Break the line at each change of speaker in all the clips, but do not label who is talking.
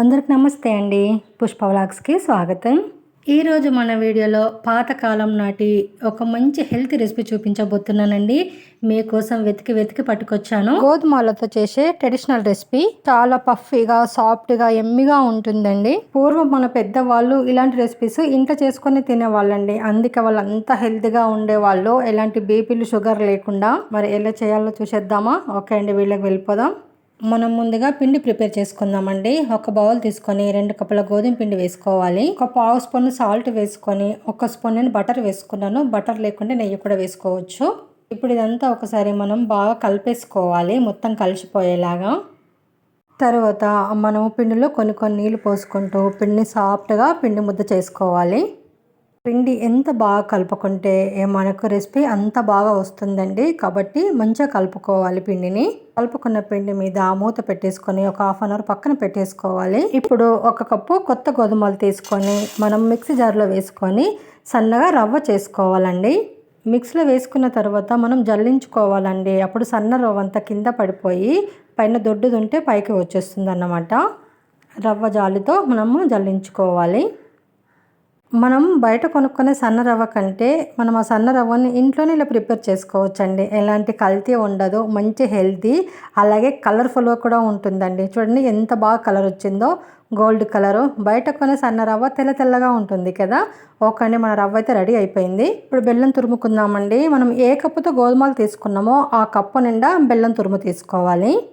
అందరికి నమస్తే అండి. పుష్ప వ్లాగ్స్కి స్వాగతం. ఈరోజు మన వీడియోలో పాతకాలం నాటి ఒక మంచి హెల్తీ రెసిపీ చూపించబోతున్నానండి. మీకోసం వెతికి వెతికి పట్టుకొచ్చాను. గోధుమలతో చేసే ట్రెడిషనల్ రెసిపీ చాలా పఫీగా సాఫ్ట్గా ఎమ్మిగా ఉంటుందండి. పూర్వం మన పెద్దవాళ్ళు ఇలాంటి రెసిపీస్ ఇంట్లో చేసుకొని తినేవాళ్ళండి. అందుకే వాళ్ళు అంత హెల్తీగా ఉండేవాళ్ళు. ఎలాంటి బీపీలు షుగర్ లేకుండా. మరి ఎలా చేయాలో చూసేద్దామా? ఓకే అండి వీళ్ళకి వెళ్ళిపోదాం. మనం ముందుగా పిండి ప్రిపేర్ చేసుకుందామండి. ఒక బౌల్ తీసుకొని రెండు కప్పుల గోధుమ పిండి వేసుకోవాలి. ఒక పావు స్పూన్ సాల్ట్ వేసుకొని ఒక స్పూన్ నేను బటర్ వేసుకున్నాను. బటర్ లేకుండా నెయ్యి కూడా వేసుకోవచ్చు. ఇప్పుడు ఇదంతా ఒకసారి మనం బాగా కలిపేసుకోవాలి. మొత్తం కలిసిపోయేలాగా. తర్వాత మనము పిండిలో కొన్ని కొన్ని నీళ్ళు పోసుకుంటూ పిండిని సాఫ్ట్గా పిండి ముద్ద చేసుకోవాలి. పిండి ఎంత బాగా కలుపుకుంటే మనకు రెసిపీ అంత బాగా వస్తుందండి. కాబట్టి మంచిగా కలుపుకోవాలి పిండిని. కలుపుకున్న పిండి మీద మూత పెట్టేసుకొని ఒక హాఫ్ అన్ అవర్ పక్కన పెట్టేసుకోవాలి. ఇప్పుడు ఒక కప్పు కొత్త గోధుమలు తీసుకొని మనం మిక్సీ జార్లో వేసుకొని సన్నగా రవ్వ చేసుకోవాలండి. మిక్సీలో వేసుకున్న తర్వాత మనం జల్లించుకోవాలండి. అప్పుడు సన్న రవ్వ అంతా కింద పడిపోయి పైన దొడ్డుదుంటే పైకి వచ్చేస్తుంది అన్నమాట రవ్వ జాలితో మనము జల్లించుకోవాలి. మనం బయట కొనుక్కునే సన్న రవ్వ కంటే మనం ఆ సన్న రవ్వని ఇంట్లోనే ఇలా ప్రిపేర్ చేసుకోవచ్చండి. ఎలాంటి కల్తీ ఉండదు మంచి హెల్తీ అలాగే కలర్ఫుల్గా కూడా ఉంటుందండి. చూడండి ఎంత బాగా కలర్ వచ్చిందో గోల్డ్ కలరు. బయట కొనే సన్న రవ్వ తెల్ల తెల్లగా ఉంటుంది కదా? ఓకే మన రవ్వ అయితే రెడీ అయిపోయింది. ఇప్పుడు బెల్లం తురుముకుందామండి. మనం ఏ కప్పుతో గోధుమలు తీసుకున్నామో ఆ కప్పు నిండా బెల్లం తురుము తీసుకోవాలి.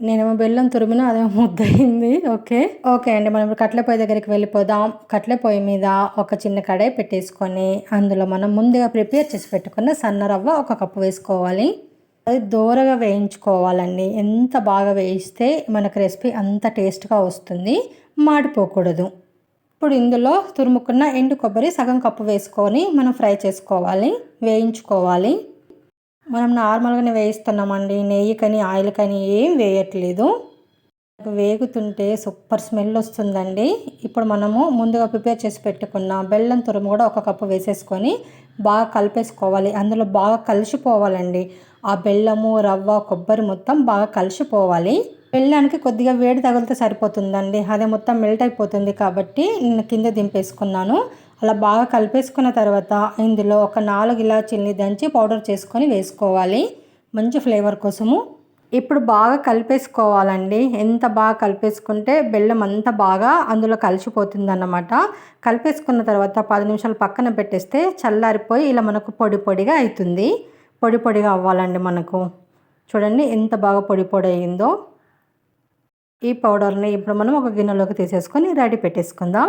నేనేమో బెల్లం తురిమిన అదే ముద్దయింది. ఓకే. ఓకే అండి మనం ఇప్పుడు కట్ల పొయ్యి దగ్గరికి వెళ్ళిపోదాం. కట్ల పొయ్యి మీద ఒక చిన్న కడాయి పెట్టేసుకొని అందులో మనం ముందుగా ప్రిపేర్ చేసి పెట్టుకున్న సన్న రవ్వ ఒక కప్పు వేసుకోవాలి. అది దూరగా వేయించుకోవాలండి. ఎంత బాగా వేయిస్తే మనకు రెసిపీ అంత టేస్ట్గా వస్తుంది. మాడిపోకూడదు. ఇప్పుడు ఇందులో తురుముకున్న ఎండు కొబ్బరి సగం కప్పు వేసుకొని మనం ఫ్రై చేసుకోవాలి. వేయించుకోవాలి. మనం నార్మల్గానే వేయిస్తున్నామండి. నెయ్యి కానీ ఆయిల్ కానీ ఏం వేయట్లేదు. వేగుతుంటే సూపర్ స్మెల్ వస్తుందండి. ఇప్పుడు మనము ముందుగా ప్రిపేర్ చేసి పెట్టుకున్న బెల్లం తురుము కూడా ఒక కప్పు వేసేసుకొని బాగా కలిపేసుకోవాలి. అందులో బాగా కలిసిపోవాలండి. ఆ బెల్లము రవ్వ కొబ్బరి మొత్తం బాగా కలిసిపోవాలి. బెల్లానికి కొద్దిగా వేడి తగిలితే సరిపోతుందండి. అదే మొత్తం మెల్ట్ అయిపోతుంది కాబట్టి నేను కింద దింపేసుకున్నాను. అలా బాగా కలిపేసుకున్న తర్వాత ఇందులో ఒక నాలుగు ఇలాచీల్ని దంచి పౌడర్ చేసుకొని వేసుకోవాలి. మంచి ఫ్లేవర్ కోసము. ఇప్పుడు బాగా కలిపేసుకోవాలండి. ఎంత బాగా కలిపేసుకుంటే బెల్లం అంత బాగా అందులో కలిసిపోతుంది అన్నమాట కలిపేసుకున్న తర్వాత పది నిమిషాలు పక్కన పెట్టేస్తే చల్లారిపోయి ఇలా మనకు పొడి పొడిగా అవుతుంది పొడి పొడిగా అవ్వాలండి మనకు. చూడండి ఎంత బాగా పొడి పొడి అయ్యిందో ఈ పౌడర్ని ఇప్పుడు మనం ఒక గిన్నెలోకి తీసేసుకొని రెడీ పెట్టేసుకుందాం.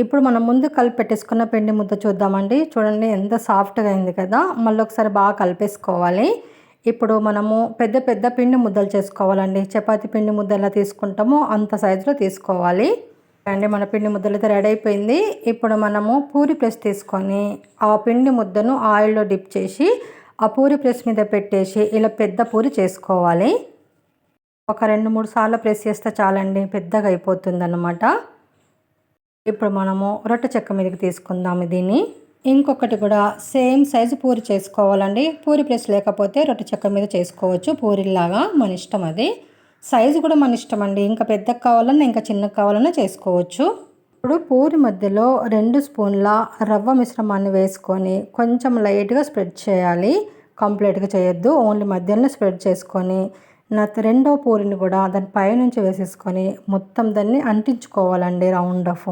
ఇప్పుడు మనం ముందు కలిపి పెట్టేసుకున్న పిండి ముద్ద చూద్దామండి. చూడండి ఎంత సాఫ్ట్గా అయింది కదా. మళ్ళీ ఒకసారి బాగా కలిపేసుకోవాలి. ఇప్పుడు మనము పెద్ద పెద్ద పిండి ముద్దలు చేసుకోవాలండి. చపాతి పిండి ముద్ద ఎలా తీసుకుంటామో అంత సైజులో తీసుకోవాలి. అండి మన పిండి ముద్దలు అయితే రెడీ అయిపోయింది. ఇప్పుడు మనము పూరి ప్రెస్ తీసుకొని ఆ పిండి ముద్దను ఆయిల్లో డిప్ చేసి ఆ పూరి ప్రెస్ మీద పెట్టేసి ఇలా పెద్ద పూరి చేసుకోవాలి. ఒక రెండు మూడు సార్లు ప్రెస్ చేస్తే చాలండి పెద్దగా అయిపోతుంది అన్నమాట ఇప్పుడు మనము రొట్టె చెక్క మీదకి తీసుకుందాం దీన్ని. ఇంకొకటి కూడా సేమ్ సైజు పూరి చేసుకోవాలండి. పూరి ప్లేస్ లేకపోతే రొట్టె చెక్క మీద చేసుకోవచ్చు. పూరిలాగా మన ఇష్టం అది. సైజు కూడా మన ఇష్టం అండి ఇంకా పెద్దగా కావాలన్నా ఇంకా చిన్నగా కావాలన్నా చేసుకోవచ్చు. ఇప్పుడు పూరి మధ్యలో రెండు స్పూన్ల రవ్వ మిశ్రమాన్ని వేసుకొని కొంచెం లైట్గా స్ప్రెడ్ చేయాలి. కంప్లీట్గా చేయొద్దు. ఓన్లీ మధ్యలో స్ప్రెడ్ చేసుకొని నా రెండో పూరిని కూడా దాని పైనుంచి వేసేసుకొని మొత్తం దాన్ని అంటించుకోవాలండి రౌండ్ ఆఫ్.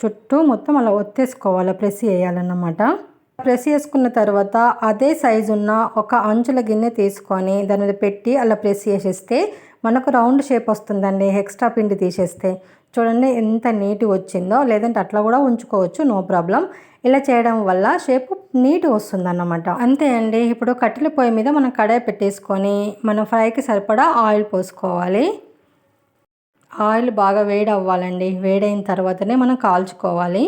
చుట్టూ మొత్తం అలా ఒత్తేసుకోవాలి ప్రెస్ చేయాలన్నమాట. ప్రెస్ చేసుకున్న తర్వాత అదే సైజు ఉన్న ఒక అంచుల గిన్నె తీసుకొని దాని మీద పెట్టి అలా ప్రెస్ చేసేస్తే మనకు రౌండ్ షేప్ వస్తుందండి ఎక్స్ట్రా పిండి తీసేస్తే. చూడండి ఎంత నీట్గా వచ్చిందో లేదంటే అట్లా కూడా ఉంచుకోవచ్చు నో ప్రాబ్లం. ఇలా చేయడం వల్ల షేప్ నీట్ వస్తుందన్నమాట. అంతే అండి ఇప్పుడు కట్టెల పొయ్యి మీద మనం కడాయి పెట్టేసుకొని మనం ఫ్రైకి సరిపడా ఆయిల్ పోసుకోవాలి. ఆయిల్ బాగా వేడి అవ్వాలండి వేడైన తర్వాతనే మనం కాల్చుకోవాలి.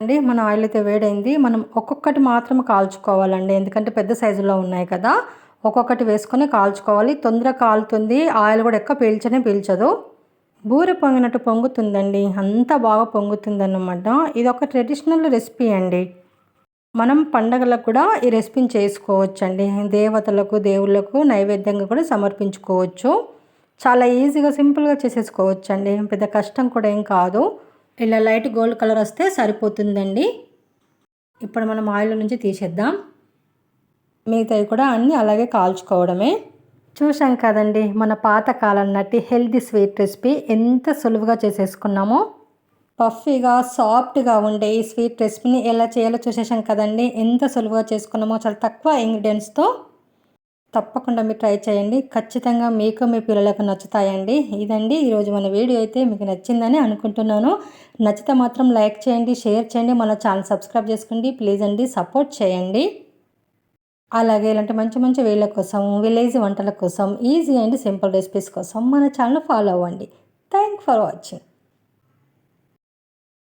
అండి మన ఆయిల్ అయితే వేడైంది. మనం ఒక్కొక్కటి మాత్రం కాల్చుకోవాలండి. ఎందుకంటే పెద్ద సైజులో ఉన్నాయి కదా. ఒక్కొక్కటి వేసుకొని కాల్చుకోవాలి. తొందర కాలుతుంది. ఆయిల్ కూడా ఎక్కువ పీల్చనే పీల్చదు. బూరె పొంగినట్టు పొంగుతుందండి. అంత బాగా పొంగుతుందన్నమాట. ఇది ఒక ట్రెడిషనల్ రెసిపీ అండి. మనం పండగలకు కూడా ఈ రెసిపీని చేసుకోవచ్చండి. దేవతలకు దేవుళ్ళకు నైవేద్యంగా కూడా సమర్పించుకోవచ్చు. చాలా ఈజీగా సింపుల్గా చేసేసుకోవచ్చు అండి పెద్ద కష్టం కూడా ఏం కాదు. ఇలా లైట్ గోల్డ్ కలర్ వస్తే సరిపోతుందండి. ఇప్పుడు మనం ఆయిల్ నుంచి తీసేద్దాం. మిగతావి కూడా అన్నీ అలాగే కాల్చుకోవడమే. చూసాం కదండి మన పాతకాలం నటి హెల్దీ స్వీట్ రెసిపీ ఎంత సులువుగా చేసేసుకున్నామో. పఫీగా సాఫ్ట్గా ఉండే ఈ స్వీట్ రెసిపీని ఎలా చేయాలో చూసేసాం కదండి. ఎంత సులువుగా చేసుకున్నామో చాలా తక్కువ ఇంగ్రీడియంట్స్తో తప్పకుండా మీరు ట్రై చేయండి. ఖచ్చితంగా మీకు మీ పిల్లలకు నచ్చుతాయండి. ఇదండి ఈరోజు మన వీడియో అయితే మీకు నచ్చిందని అనుకుంటున్నాను. నచ్చితే మాత్రం లైక్ చేయండి షేర్ చేయండి మన ఛానల్ సబ్స్క్రైబ్ చేసుకోండి. ప్లీజ్ అండి సపోర్ట్ చేయండి. అలాగే ఇలాంటి మంచి మంచి వీళ్ళ కోసం విలేజ్ వంటల కోసం ఈజీ అండ్ సింపుల్ రెసిపీస్ కోసం మన ఛానల్ ఫాలో అవ్వండి. Thank for watching.